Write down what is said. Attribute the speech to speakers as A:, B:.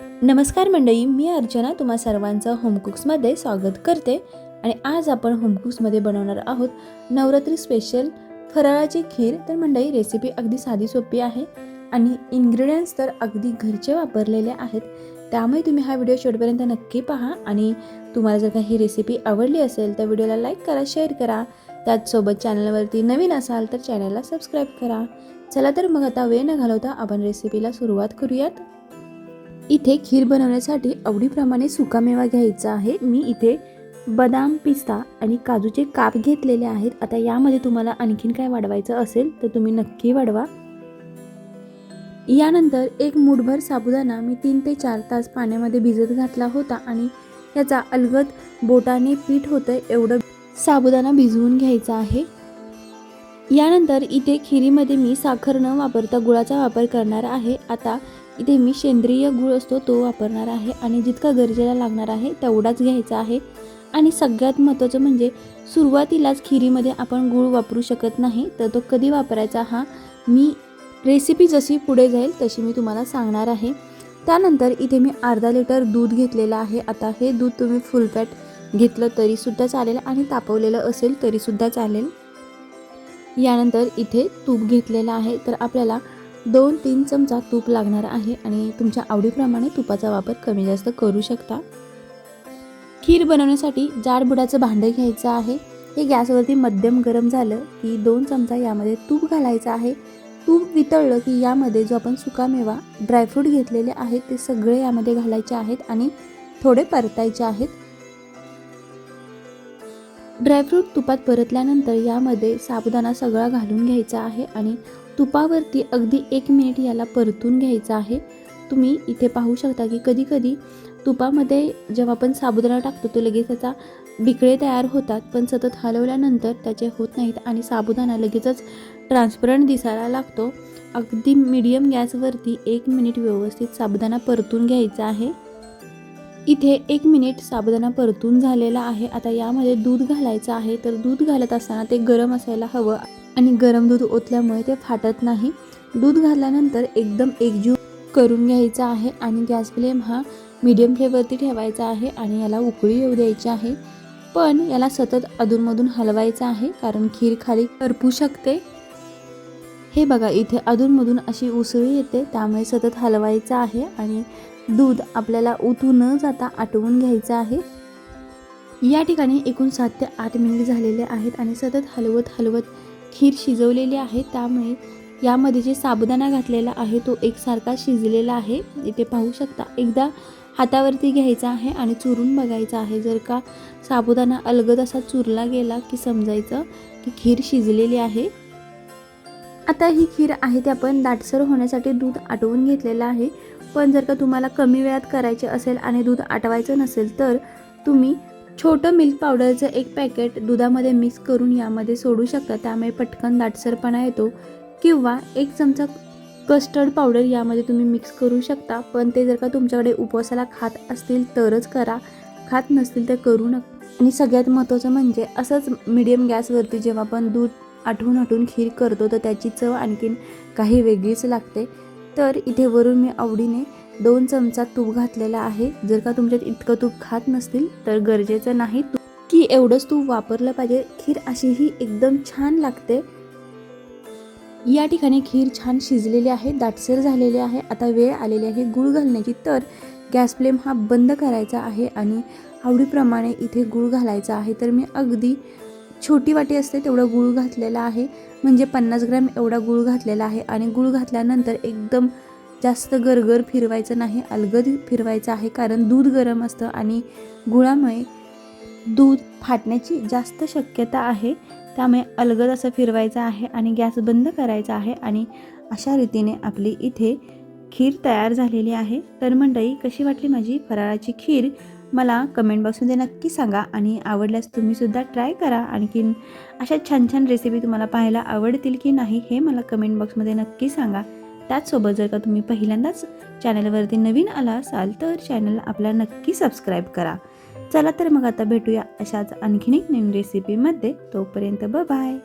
A: नमस्कार मंडळी मी अर्चना तुम्हा सर्वांचं होमकुक्समध्ये स्वागत करते. आणि आज आपण होमकुक्समध्ये बनवणार आहोत नवरात्री स्पेशल फराळाची खीर. तर मंडळी रेसिपी अगदी साधी सोपी आहे आणि इन्ग्रेडियंट्स तर अगदी घरचे वापरलेले आहेत. त्यामुळे तुम्ही हा व्हिडिओ शेवटपर्यंत नक्की पहा आणि तुम्हाला जर का ही रेसिपी आवडली असेल तर व्हिडिओला लाईक करा शेअर करा. त्याचसोबत चॅनलवरती नवीन असाल तर चॅनलला सबस्क्राईब करा. चला तर मग आता वेळ न घालवता आपण रेसिपीला सुरुवात करूयात. इथे खीर बनवण्यासाठी आवडीप्रमाणे सुकामेवा घ्यायचा आहे. मी इथे बदाम पिस्ता आणि काजूचे काप घेतलेले आहेत. आता यामध्ये तुम्हाला आणखीन काय वाढवायचं असेल तर तुम्ही नक्की वाढवा. यानंतर एक मुठभर साबुदाणा मी तीन ते चार तास पाण्यामध्ये भिजत घातला होता आणि याचा अलगद बोटाने पीठ होतं एवढं साबुदाणा भिजवून घ्यायचा आहे. यानंतर इथे खिरीमध्ये मी साखर न वापरता गुळाचा वापर करणार आहे. आता इथे मी सेंद्रिय गूळ असतो तो वापरणार आहे आणि जितका गरजेला लागणार आहे तेवढाच घ्यायचा आहे. आणि सगळ्यात महत्त्वाचं म्हणजे सुरुवातीलाच खिरीमध्ये आपण गूळ वापरू शकत नाही तर तो कधी वापरायचा हा मी रेसिपी जशी पुढे जाईल तशी मी तुम्हाला सांगणार आहे. त्यानंतर इथे मी अर्धा लिटर दूध घेतलेलं आहे. आता हे दूध तुम्ही फुल फॅट घेतलं तरीसुद्धा चालेल आणि तापवलेलं असेल तरीसुद्धा चालेल. यानंतर इथे तूप घेतलेलं आहे. तर आपल्याला दोन तीन चमचा तूप लागणार आहे आणि तुमच्या आवडीप्रमाणे तुपाचा वापर कमी जास्त करू शकता. खीर बनवण्यासाठी जाडबुडाचं भांडं घ्यायचं आहे. हे गॅसवरती मध्यम गरम झालं की दोन चमचा यामध्ये तूप घालायचं आहे. तूप वितळलं की यामध्ये जो आपण सुकामेवा ड्रायफ्रूट घेतलेले आहेत ते सगळे यामध्ये घालायचे आहेत आणि थोडे परतायचे आहेत. ड्रायफ्रूट तुपात परतल्यानंतर यामध्ये साबुदाणा सगळा घालून घ्यायचा आहे आणि तुपावरती अगदी एक मिनिट याला परतून घ्यायचं आहे. तुम्ही इथे पाहू शकता की कधीकधी तुपामध्ये जेव्हा आपण साबुदाणा टाकतो तो लगेच त्याचा बिकळे तयार होतात पण सतत हलवल्यानंतर त्याचे होत नाहीत आणि साबुदाणा लगेचच ट्रान्सपरंट दिसायला लागतो. अगदी मीडियम गॅसवरती एक मिनिट व्यवस्थित साबुदाणा परतून घ्यायचा आहे. इथे एक मिनिट साबुदाणा परतून झालेला आहे. आता यामध्ये दूध घालायचं आहे. तर दूध घालत असताना ते गरम असायला हवं आणि गरम दूध ओतल्यामुळे ते फाटत नाही. दूध घातल्यानंतर एकदम एकजीव करून घ्यायचा आहे आणि गॅस फ्लेम हा मीडियम फ्लेमवरती ठेवायचा आहे आणि याला उकळी येऊ द्यायची आहे. पण याला सतत अधूनमधून हलवायचं आहे कारण खीर खाली करपू शकते. हे बघा इथे अधूनमधून अशी उसळी येते त्यामुळे सतत हलवायचं आहे आणि दूध आपल्याला उतू न जाता आटवून घ्यायचं आहे. या ठिकाणी एकूण सात ते आठ मिनिट झालेले आहेत आणि सतत हलवत हलवत खीर शिजवलेली आहे. त्यामुळे यामध्ये जे साबुदाणा घातलेला आहे तो एकसारखा शिजलेला आहे. इथे पाहू शकता एकदा हातावरती घ्यायचा आहे आणि चुरून बघायचा आहे. जर का साबुदाणा अलगद असा चुरला गेला की समजायचं की खीर शिजलेली आहे. आता ही खीर आहे ते आपण दाटसर होण्यासाठी दूध आटवून घेतलेलं आहे. पण जर का तुम्हाला कमी वेळात करायचे असेल आणि दूध आटवायचं नसेल तर तुम्ही छोटं मिल्क पावडरचं एक पॅकेट दुधामध्ये मिक्स करून यामध्ये सोडू शकता. त्यामुळे पटकन दाटसरपणा येतो. किंवा एक चमचा कस्टर्ड पावडर यामध्ये तुम्ही मिक्स करू शकता. पण ते जर का तुमच्याकडे उपवासाला खात असतील तरच करा. खात नसतील तर करू नका. आणि सगळ्यात महत्त्वाचं म्हणजे असंच मिडियम गॅसवरती जेव्हा आपण दूध आठवून आठवून खीर करतो तर त्याची चव आणखीन काही वेगळीच लागते. तर इथे वरून मी आवडीने दोन चमचा तूप घातलेला आहे. जर का तुमच्यात इतकं तूप खात नसतील तर गरजेचं नाही. तूप की एवढंच तूप वापरलं पाहिजे. खीर अशीही एकदम छान लागते. या ठिकाणी खीर छान शिजलेली आहे दाटसर झालेली आहे. आता वेळ आलेली आहे गूळ घालण्याची. तर गॅस फ्लेम हा बंद करायचा आहे आणि आवडीप्रमाणे इथे गूळ घालायचा आहे. तर मी अगदी छोटी वाटी असते तेवढा गूळ घातलेला आहे. म्हणजे पन्नास ग्रॅम एवढा गूळ घातलेला आहे आणि गुळ घातल्यानंतर एकदम जास्त गरगर फिरवायचं नाही अलगद फिरवायचं आहे कारण दूध गरम असतं आणि गुळामुळे दूध फाटण्याची जास्त शक्यता आहे. त्यामुळे अलगद असं फिरवायचं आहे आणि गॅस बंद करायचा आहे आणि अशा रीतीने आपली इथे खीर तयार झालेली आहे. तर मंडळी कशी वाटली माझी फराळाची खीर? मला कमेंट बॉक्समध्ये नक्की सांगा आणि आवडल्यास तुम्हीसुद्धा ट्राय करा. आणखीन अशा छान छान रेसिपी तुम्हाला पाहायला आवडतील की नाही हे मला कमेंट बॉक्समध्ये नक्की सांगा. त्याचसोबत जर का तुम्ही पहिल्यांदाच चॅनलवरती नवीन आला असाल तर चॅनल आपला नक्की सबस्क्राईब करा. चला तर मग आता भेटूया अशाच आणखीन एक नवीन रेसिपीमध्ये तोपर्यंत ब बाय